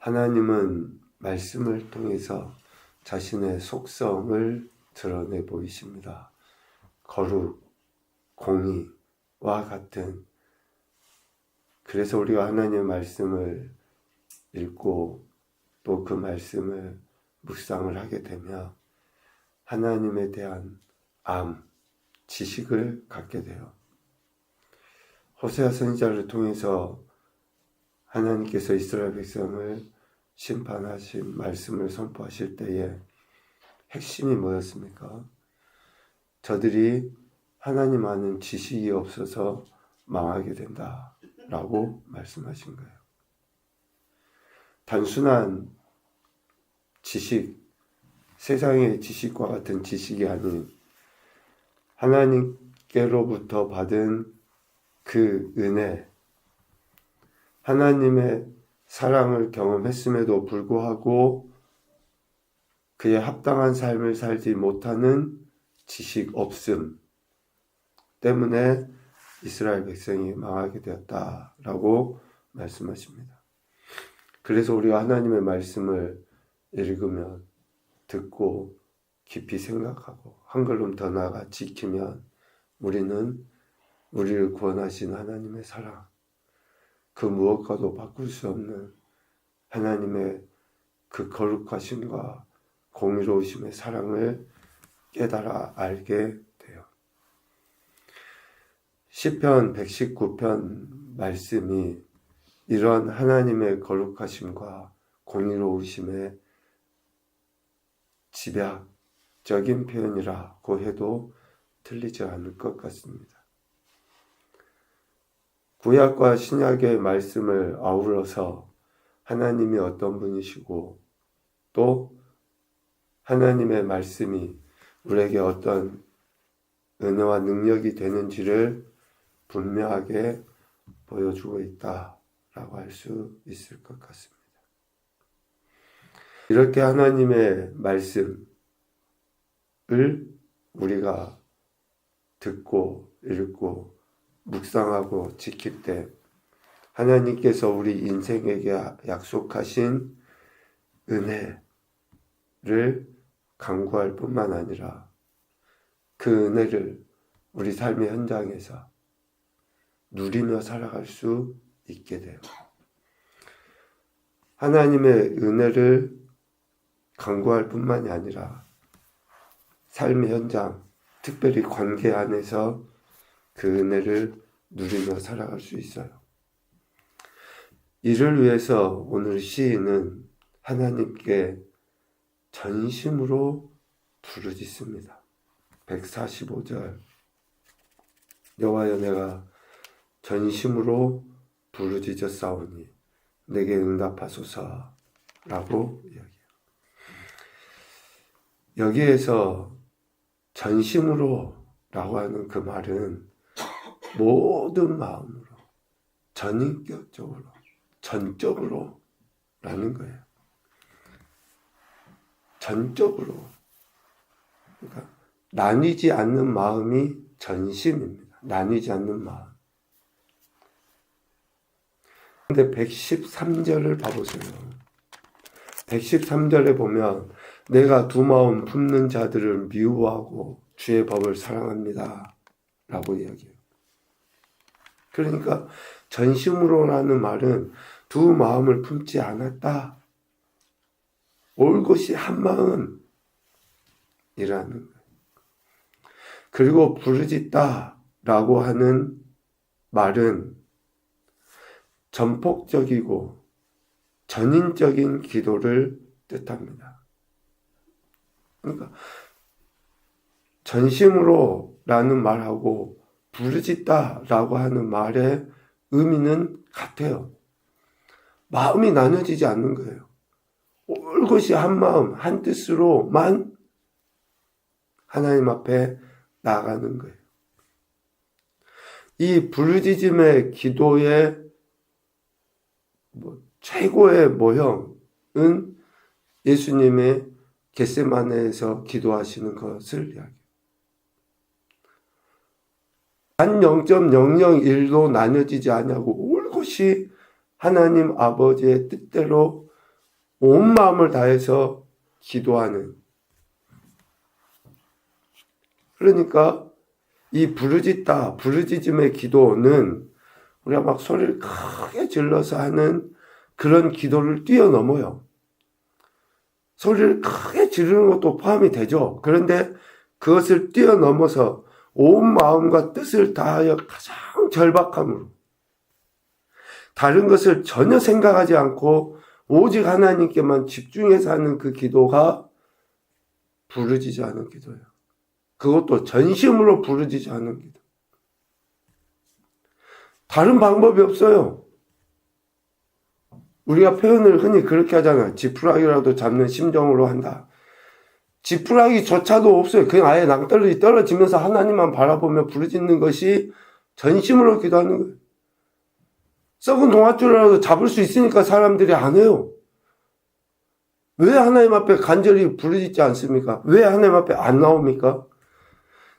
하나님은 말씀을 통해서 자신의 속성을 드러내 보이십니다. 거룩, 공의와 같은 그래서 우리가 하나님의 말씀을 읽고 또 그 말씀을 묵상을 하게 되면 하나님에 대한 암, 지식을 갖게 돼요. 호세아 선지자를 통해서 하나님께서 이스라엘 백성을 심판하신 말씀을 선포하실 때에 핵심이 뭐였습니까? 저들이 하나님 아는 지식이 없어서 망하게 된다. 라고 말씀하신 거예요. 단순한 지식, 세상의 지식과 같은 지식이 아닌 하나님께로부터 받은 그 은혜, 하나님의 사랑을 경험했음에도 불구하고 그의 합당한 삶을 살지 못하는 지식 없음 때문에 이스라엘 백성이 망하게 되었다라고 말씀하십니다. 그래서 우리가 하나님의 말씀을 읽으면 듣고 깊이 생각하고 한 걸음 더 나아가 지키면 우리는 우리를 구원하신 하나님의 사랑, 그 무엇과도 바꿀 수 없는 하나님의 그 거룩하심과 공의로우심의 사랑을 깨달아 알게 돼요. 시편 119편 말씀이 이런 하나님의 거룩하심과 공의로우심의 집약적인 표현이라고 해도 틀리지 않을 것 같습니다. 구약과 신약의 말씀을 아우러서 하나님이 어떤 분이시고 또 하나님의 말씀이 우리에게 어떤 은혜와 능력이 되는지를 분명하게 보여주고 있다라고 할 수 있을 것 같습니다. 이렇게 하나님의 말씀을 우리가 듣고 읽고 묵상하고 지킬 때 하나님께서 우리 인생에게 약속하신 은혜를 강구할 뿐만 아니라 그 은혜를 우리 삶의 현장에서 누리며 살아갈 수 있게 돼요. 하나님의 은혜를 강구할 뿐만이 아니라 삶의 현장, 특별히 관계 안에서 그 은혜를 누리며 살아갈 수 있어요. 이를 위해서 오늘 시인은 하나님께 전심으로 부르짖습니다. 145절 여호와여 내가 전심으로 부르짖었사오니 내게 응답하소서라고 이야기해요. 여기에서 전심으로라고 하는 그 말은 모든 마음으로 전인격적으로 전적으로 라는 거예요. 전적으로 그러니까 나뉘지 않는 마음이 전심입니다. 나뉘지 않는 마음. 근데 113절을 봐보세요. 113절에 보면 내가 두 마음 품는 자들을 미워하고 주의 법을 사랑합니다. 라고 이야기해요. 그러니까 전심으로라는 말은 두 마음을 품지 않았다. 올 것이 한 마음이라는. 그리고 부르짖다라고 하는 말은 전폭적이고 전인적인 기도를 뜻합니다. 그러니까 전심으로라는 말하고 부르짖다 라고 하는 말의 의미는 같아요. 마음이 나눠지지 않는 거예요. 올 것이 한 마음, 한 뜻으로만 하나님 앞에 나가는 거예요. 이 부르짖음의 기도의 뭐 최고의 모형은 예수님의 겟세마네에서 기도하시는 것을 이야기해요. 단 0.001도 나눠지지 않냐고 올 것이 하나님 아버지의 뜻대로 온 마음을 다해서 기도하는. 그러니까 이 부르짖다, 부르짖음의 기도는 우리가 막 소리를 크게 질러서 하는 그런 기도를 뛰어넘어요. 소리를 크게 지르는 것도 포함이 되죠. 그런데 그것을 뛰어넘어서 온 마음과 뜻을 다하여 가장 절박함으로 다른 것을 전혀 생각하지 않고 오직 하나님께만 집중해서 하는 그 기도가 부르짖지 않은 기도예요. 그것도 전심으로 부르짖지 않은 기도. 다른 방법이 없어요. 우리가 표현을 흔히 그렇게 하잖아요. 지푸라기라도 잡는 심정으로 한다. 지푸라기조차도 없어요. 그냥 아예 낭떠러지 떨어지면서 하나님만 바라보며 부르짖는 것이 전심으로 기도하는 거예요. 썩은 동아줄이라도 잡을 수 있으니까 사람들이 안 해요. 왜 하나님 앞에 간절히 부르짖지 않습니까? 왜 하나님 앞에 안 나옵니까?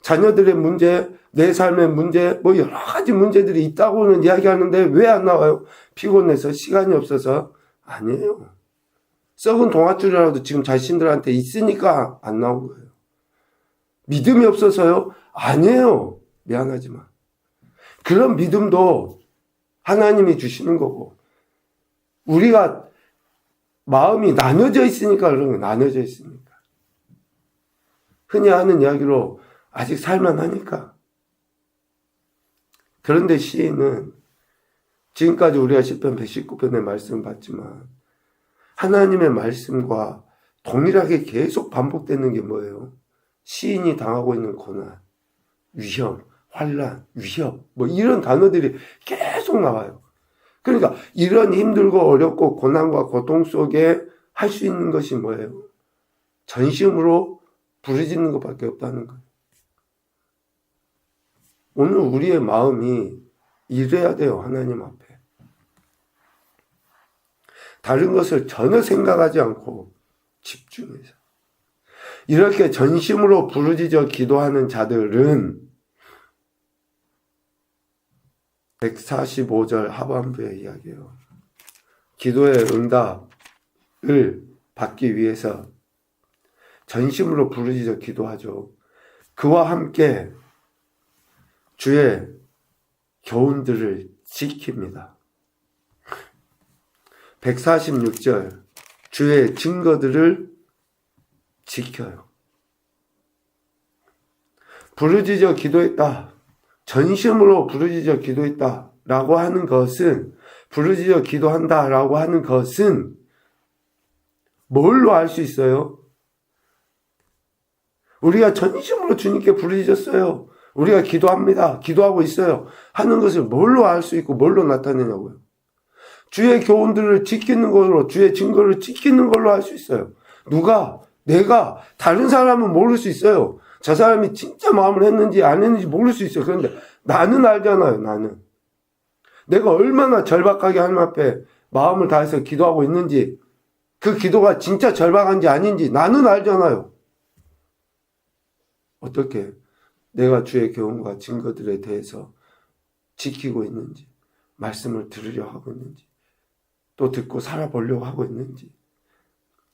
자녀들의 문제, 내 삶의 문제, 뭐 여러 가지 문제들이 있다고는 이야기하는데 왜 안 나와요? 피곤해서 시간이 없어서 아니에요. 썩은 동아줄이라도 지금 자신들한테 있으니까 안 나온 거예요. 믿음이 없어서요? 아니에요. 미안하지만. 그런 믿음도 하나님이 주시는 거고, 우리가 마음이 나눠져 있으니까 그런 거예요. 나눠져 있으니까. 흔히 하는 이야기로 아직 살만하니까. 그런데 시인은 지금까지 우리가 10편 119편의 말씀을 봤지만 하나님의 말씀과 동일하게 계속 반복되는 게 뭐예요? 시인이 당하고 있는 고난, 위험, 환란, 위협 뭐 이런 단어들이 계속 나와요. 그러니까 이런 힘들고 어렵고 고난과 고통 속에 할 수 있는 것이 뭐예요? 전심으로 부르짖는 것밖에 없다는 거예요. 오늘 우리의 마음이 이래야 돼요, 하나님 앞에. 다른 것을 전혀 생각하지 않고 집중해서. 이렇게 전심으로 부르짖어 기도하는 자들은 145절 하반부의 이야기예요. 기도의 응답을 받기 위해서 전심으로 부르짖어 기도하죠. 그와 함께 주의 교훈들을 지킵니다. 146절 주의 증거들을 지켜요. 부르짖어 기도했다. 전심으로 부르짖어 기도했다. 라고 하는 것은 부르짖어 기도한다. 라고 하는 것은 뭘로 알 수 있어요? 우리가 전심으로 주님께 부르짖었어요. 우리가 기도합니다. 기도하고 있어요. 하는 것을 뭘로 알 수 있고 뭘로 나타내냐고요. 주의 교훈들을 지키는 걸로, 주의 증거를 지키는 걸로 할 수 있어요. 누가, 내가, 다른 사람은 모를 수 있어요. 저 사람이 진짜 마음을 했는지 안 했는지 모를 수 있어요. 그런데 나는 알잖아요, 나는. 내가 얼마나 절박하게 하나님 앞에 마음을 다해서 기도하고 있는지, 그 기도가 진짜 절박한지 아닌지 나는 알잖아요. 어떻게 내가 주의 교훈과 증거들에 대해서 지키고 있는지, 말씀을 들으려 하고 있는지, 또 듣고 살아보려고 하고 있는지,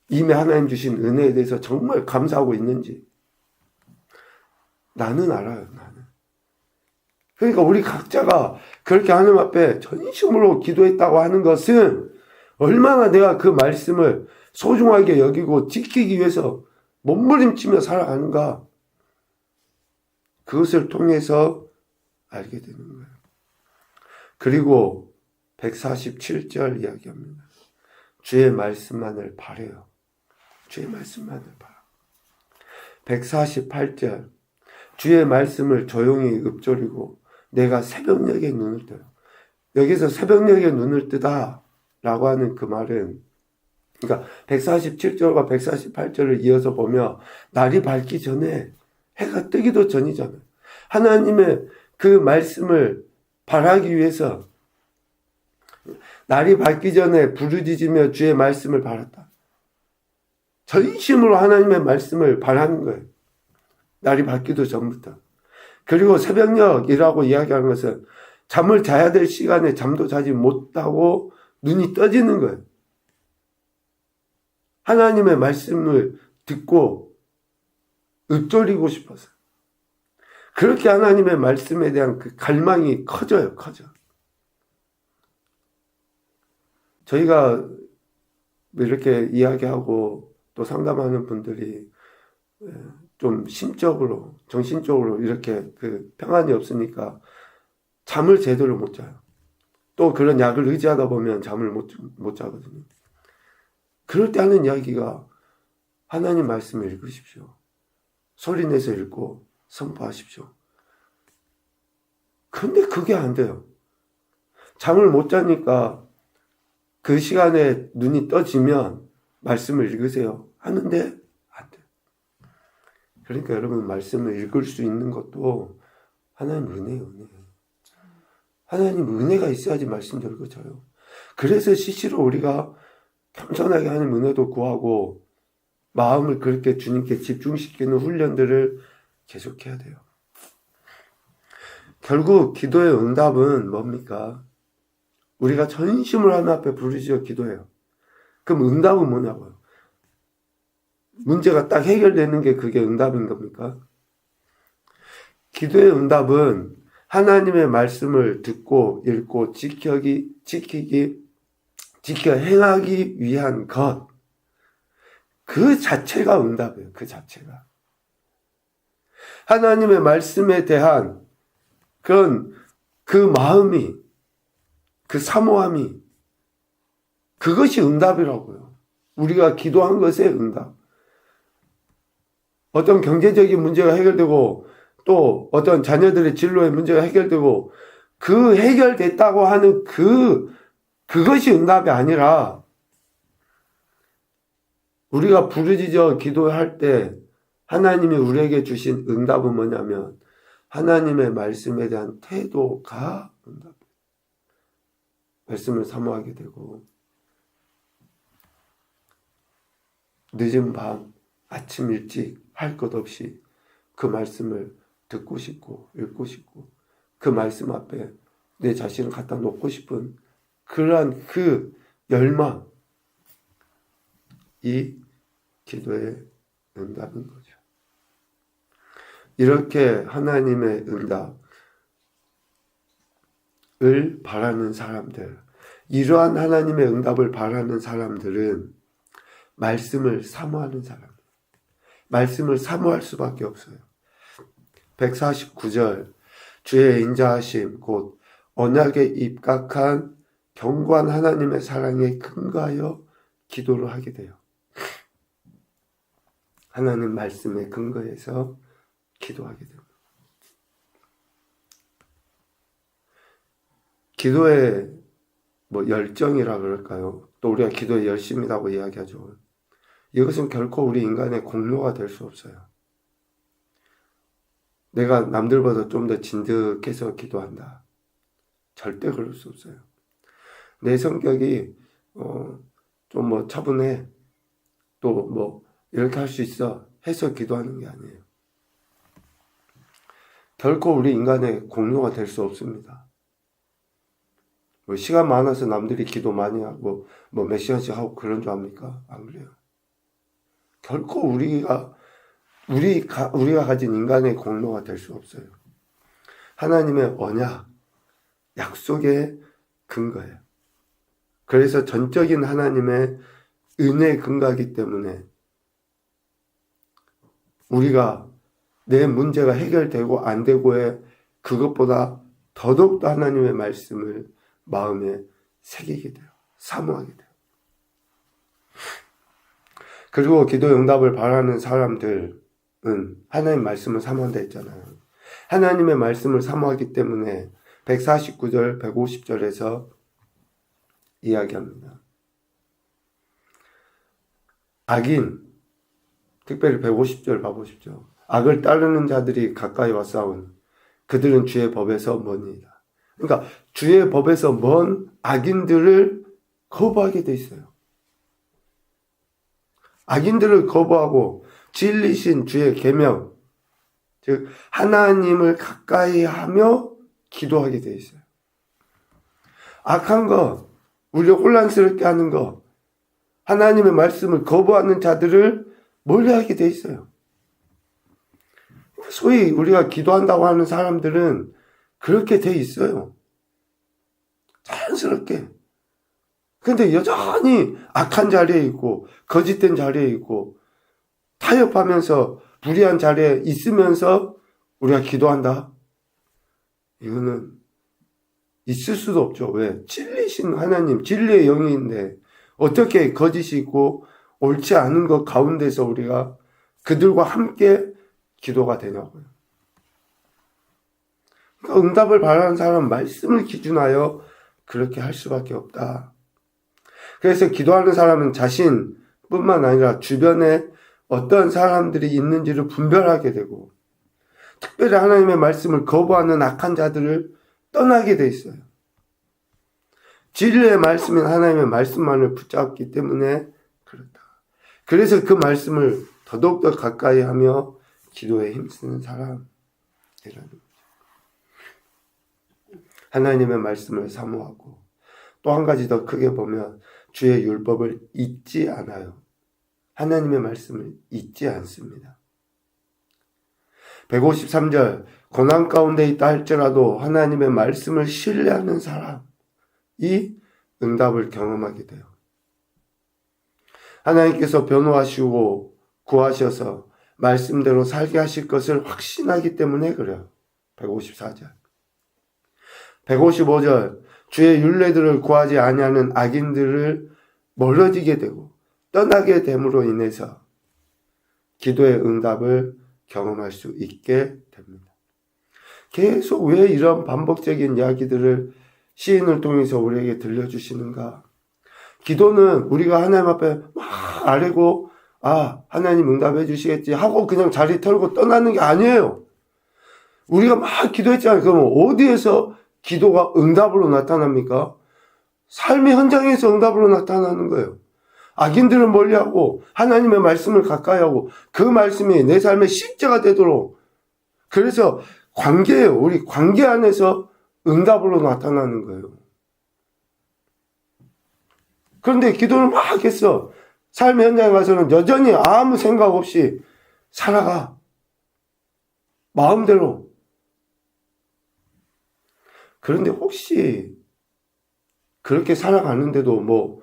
이미 하나님 주신 은혜에 대해서 정말 감사하고 있는지, 나는 알아요, 나는. 그러니까 우리 각자가 그렇게 하나님 앞에 전심으로 기도했다고 하는 것은 얼마나 내가 그 말씀을 소중하게 여기고 지키기 위해서 몸부림치며 살아가는가. 그것을 통해서 알게 되는 거예요. 그리고 147절 이야기합니다. 주의 말씀만을 바래요. 주의 말씀만을 바라. 148절 주의 말씀을 조용히 읊조리고 내가 새벽녘에 눈을 떠요. 여기서 새벽녘에 눈을 뜨다 라고 하는 그 말은 그러니까 147절과 148절을 이어서 보며 날이 밝기 전에 해가 뜨기도 전이잖아요. 하나님의 그 말씀을 바라기 위해서 날이 밝기 전에 부르짖으며 주의 말씀을 바랐다. 전심으로 하나님의 말씀을 바라는 거예요. 날이 밝기도 전부터. 그리고 새벽녘이라고 이야기하는 것은 잠을 자야 될 시간에 잠도 자지 못하고 눈이 떠지는 거예요. 하나님의 말씀을 듣고 읊조리고 싶어서. 그렇게 하나님의 말씀에 대한 그 갈망이 커져요, 커져. 저희가 이렇게 이야기하고 또 상담하는 분들이 예, 좀 심적으로, 정신적으로 이렇게 그 평안이 없으니까 잠을 제대로 못 자요. 또 그런 약을 의지하다 보면 잠을 못, 못 자거든요. 그럴 때 하는 이야기가 하나님 말씀을 읽으십시오. 소리 내서 읽고 선포하십시오. 근데 그게 안 돼요. 잠을 못 자니까 그 시간에 눈이 떠지면 말씀을 읽으세요. 하는데 안 돼요. 그러니까 여러분 말씀을 읽을 수 있는 것도 하나님 은혜예요, 은혜. 하나님 은혜가 있어야지 말씀 읽어져요. 그래서 시시로 우리가 겸손하게 하는 은혜도 구하고 마음을 그렇게 주님께 집중시키는 훈련들을 계속해야 돼요. 결국 기도의 응답은 뭡니까? 우리가 전심을 하나 앞에 부르짖어 기도해요. 그럼 응답은 뭐냐고요? 문제가 딱 해결되는 게 그게 응답인 겁니까? 기도의 응답은 하나님의 말씀을 듣고 읽고 지켜기, 지키기, 지켜 행하기 위한 것. 그 자체가 응답이에요. 그 자체가. 하나님의 말씀에 대한 그런 그 마음이, 그 사모함이, 그것이 응답이라고요. 우리가 기도한 것의 응답. 어떤 경제적인 문제가 해결되고 또 어떤 자녀들의 진로의 문제가 해결되고 그 해결됐다고 하는 그 그것이 응답이 아니라 우리가 부르짖어 기도할 때 하나님이 우리에게 주신 응답은 뭐냐면 하나님의 말씀에 대한 태도가 응답. 말씀을 사모하게 되고 늦은 밤 아침 일찍 할 것 없이 그 말씀을 듣고 싶고 읽고 싶고 그 말씀 앞에 내 자신을 갖다 놓고 싶은 그러한 그 열망 이 기도의 응답인 거죠. 이렇게 하나님의 응답 을 바라는 사람들, 이러한 하나님의 응답을 바라는 사람들은 말씀을 사모하는 사람, 말씀을 사모할 수밖에 없어요. 149절 주의 인자하심 곧 언약에 입각한 경관 하나님의 사랑에 근거하여 기도를 하게 돼요. 하나님 말씀에 근거해서 기도하게 됩니다. 기도의 뭐 열정이라 그럴까요? 또 우리가 기도의 열심이라고 이야기하죠. 이것은 결코 우리 인간의 공로가 될 수 없어요. 내가 남들보다 좀 더 진득해서 기도한다. 절대 그럴 수 없어요. 내 성격이 어, 좀 뭐 차분해 또 뭐 이렇게 할 수 있어 해서 기도하는 게 아니에요. 결코 우리 인간의 공로가 될 수 없습니다. 뭐 시간 많아서 남들이 기도 많이 하고 뭐 몇 시간씩 하고 그런 줄 압니까? 안 그래요. 결코 우리가 우리 가, 우리가 가진 인간의 공로가 될 수 없어요. 하나님의 언약, 약속의 근거예요. 그래서 전적인 하나님의 은혜 근거이기 때문에 우리가 내 문제가 해결되고 안 되고의 그것보다 더더욱더 하나님의 말씀을 마음에 새기게 돼요. 사모하게 돼요. 그리고 기도 응답을 바라는 사람들은 하나님 말씀을 사모한다 했잖아요. 하나님의 말씀을 사모하기 때문에 149절, 150절에서 이야기합니다. 악인, 특별히 150절 봐보십시오. 악을 따르는 자들이 가까이 와싸운 그들은 주의 법에서 먼이다. 그러니까 주의 법에서 먼 악인들을 거부하게 돼 있어요. 악인들을 거부하고 진리신 주의 계명, 즉 하나님을 가까이 하며 기도하게 돼 있어요. 악한 거, 우리를 혼란스럽게 하는 거, 하나님의 말씀을 거부하는 자들을 멀리하게 돼 있어요. 소위 우리가 기도한다고 하는 사람들은 그렇게 돼 있어요. 자연스럽게. 근데 여전히 악한 자리에 있고, 거짓된 자리에 있고, 타협하면서 불의한 자리에 있으면서 우리가 기도한다? 이거는 있을 수도 없죠. 왜? 진리신 하나님, 진리의 영인데, 어떻게 거짓이 있고, 옳지 않은 것 가운데서 우리가 그들과 함께 기도가 되냐고요. 그러니까 응답을 바라는 사람은 말씀을 기준하여 그렇게 할 수밖에 없다. 그래서 기도하는 사람은 자신뿐만 아니라 주변에 어떤 사람들이 있는지를 분별하게 되고, 특별히 하나님의 말씀을 거부하는 악한 자들을 떠나게 돼 있어요. 진리의 말씀인 하나님의 말씀만을 붙잡기 때문에 그렇다. 그래서 그 말씀을 더더욱더 가까이 하며 기도에 힘쓰는 사람이라는. 하나님의 말씀을 사모하고 또 한 가지 더 크게 보면 주의 율법을 잊지 않아요. 하나님의 말씀을 잊지 않습니다. 153절 고난 가운데 있다 할지라도 하나님의 말씀을 신뢰하는 사람이 응답을 경험하게 돼요. 하나님께서 변호하시고 구하셔서 말씀대로 살게 하실 것을 확신하기 때문에 그래요. 154절. 155절. 주의 윤례들을 구하지 아니하는 악인들을 멀어지게 되고 떠나게 됨으로 인해서 기도의 응답을 경험할 수 있게 됩니다. 계속 왜 이런 반복적인 이야기들을 시인을 통해서 우리에게 들려주시는가? 기도는 우리가 하나님 앞에 막 아뢰고 아, 하나님 응답해 주시겠지 하고 그냥 자리 털고 떠나는 게 아니에요. 우리가 막 기도했잖아요. 그러면 어디에서 기도가 응답으로 나타납니까? 삶의 현장에서 응답으로 나타나는 거예요. 악인들을 멀리하고 하나님의 말씀을 가까이 하고 그 말씀이 내 삶의 실제가 되도록 그래서 관계예요. 우리 관계 안에서 응답으로 나타나는 거예요. 그런데 기도를 막 했어. 삶의 현장에 가서는 여전히 아무 생각 없이 살아가. 마음대로. 그런데 혹시 그렇게 살아가는데도 뭐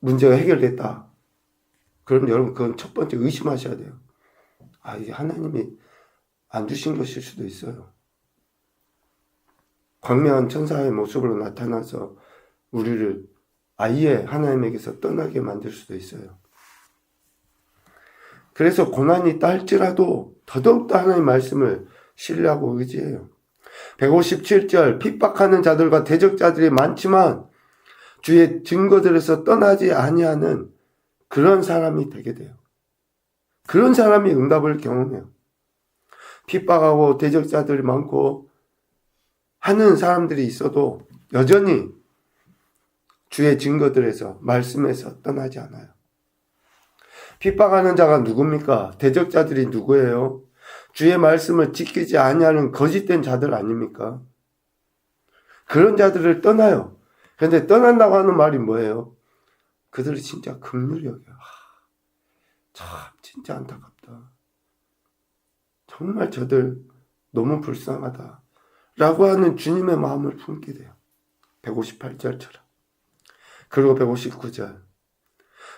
문제가 해결됐다. 그럼 여러분 그건 첫 번째 의심하셔야 돼요. 아, 이게 하나님이 안 주신 것일 수도 있어요. 광명한 천사의 모습으로 나타나서 우리를 아예 하나님에게서 떠나게 만들 수도 있어요. 그래서 고난이 있다 할지라도 더더욱더 하나님 말씀을 신뢰하고 의지해요. 157절 핍박하는 자들과 대적자들이 많지만 주의 증거들에서 떠나지 아니하는 그런 사람이 되게 돼요. 그런 사람이 응답을 경험해요. 핍박하고 대적자들이 많고 하는 사람들이 있어도 여전히 주의 증거들에서 말씀에서 떠나지 않아요. 핍박하는 자가 누굽니까? 대적자들이 누구예요? 주의 말씀을 지키지 아니하는 거짓된 자들 아닙니까? 그런 자들을 떠나요. 그런데 떠난다고 하는 말이 뭐예요? 그들이 진짜 극률이 여겨. 참 진짜 안타깝다. 정말 저들 너무 불쌍하다. 라고 하는 주님의 마음을 품게 돼요. 158절처럼. 그리고 159절.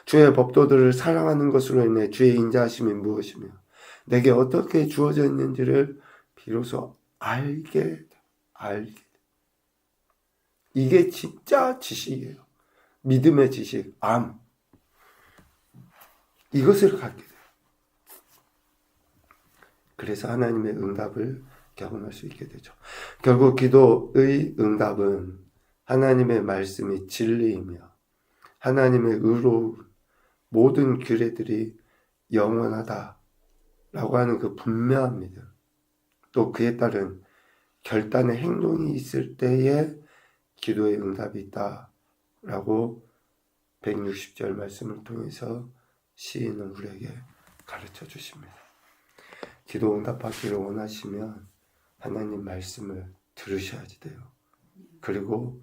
주의 법도들을 사랑하는 것으로 인해 주의 인자하심이 무엇이며 내게 어떻게 주어져 있는지를 비로소 알게 알게 이게 진짜 지식이에요. 믿음의 지식, 암. 이것을 갖게. 그래서 하나님의 응답을 경험할 수 있게 되죠. 결국 기도의 응답은 하나님의 말씀이 진리이며 하나님의 의로운 모든 규례들이 영원하다 라고 하는 그 믿음 또 그에 따른 결단의 행동이 있을 때에 기도의 응답이 있다 라고 160절 말씀을 통해서 시인은 우리에게 가르쳐 주십니다. 기도 응답하기를 원하시면 하나님 말씀을 들으셔야지 돼요. 그리고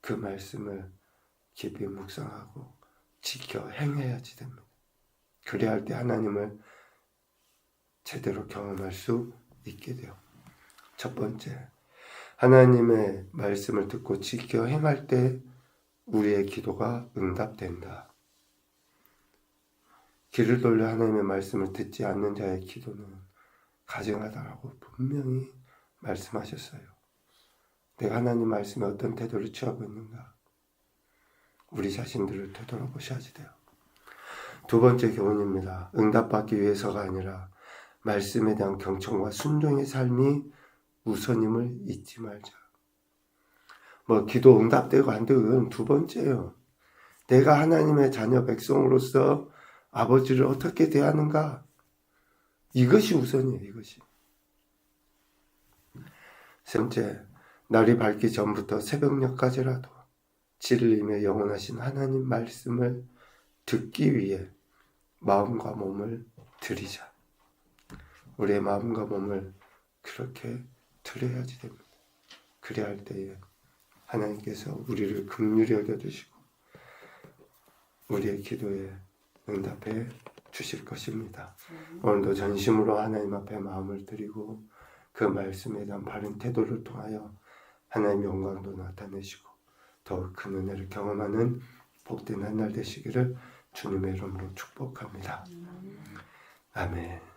그 말씀을 깊이 묵상하고 지켜 행해야지 됩니다. 그래야 할 때 하나님을 제대로 경험할 수 있게 돼요. 첫 번째, 하나님의 말씀을 듣고 지켜 행할 때 우리의 기도가 응답된다. 귀를 돌려 하나님의 말씀을 듣지 않는 자의 기도는 가증하다라고 분명히 말씀하셨어요. 내가 하나님 말씀에 어떤 태도를 취하고 있는가? 우리 자신들을 되돌아보셔야지 돼요. 두 번째 교훈입니다. 응답받기 위해서가 아니라 말씀에 대한 경청과 순종의 삶이 우선임을 잊지 말자. 뭐 기도 응답되고 안 되고 그건 두 번째예요. 내가 하나님의 자녀 백성으로서 아버지를 어떻게 대하는가? 이것이 우선이에요, 이것이. 세 번째, 날이 밝기 전부터 새벽녘까지라도 진리며 영원하신 하나님 말씀을 듣기 위해 마음과 몸을 드리자. 우리의 마음과 몸을 그렇게 드려야지 됩니다. 그래야 할 때에 하나님께서 우리를 긍휼히 여겨주시고 우리의 기도에 응답해 주실 것입니다. 오늘도 전심으로 하나님 앞에 마음을 드리고 그 말씀에 대한 바른 태도를 통하여 하나님 영광도 나타내시고 더욱 큰 은혜를 경험하는 복된 한 날 되시기를 주님의 이름으로 축복합니다. 아멘.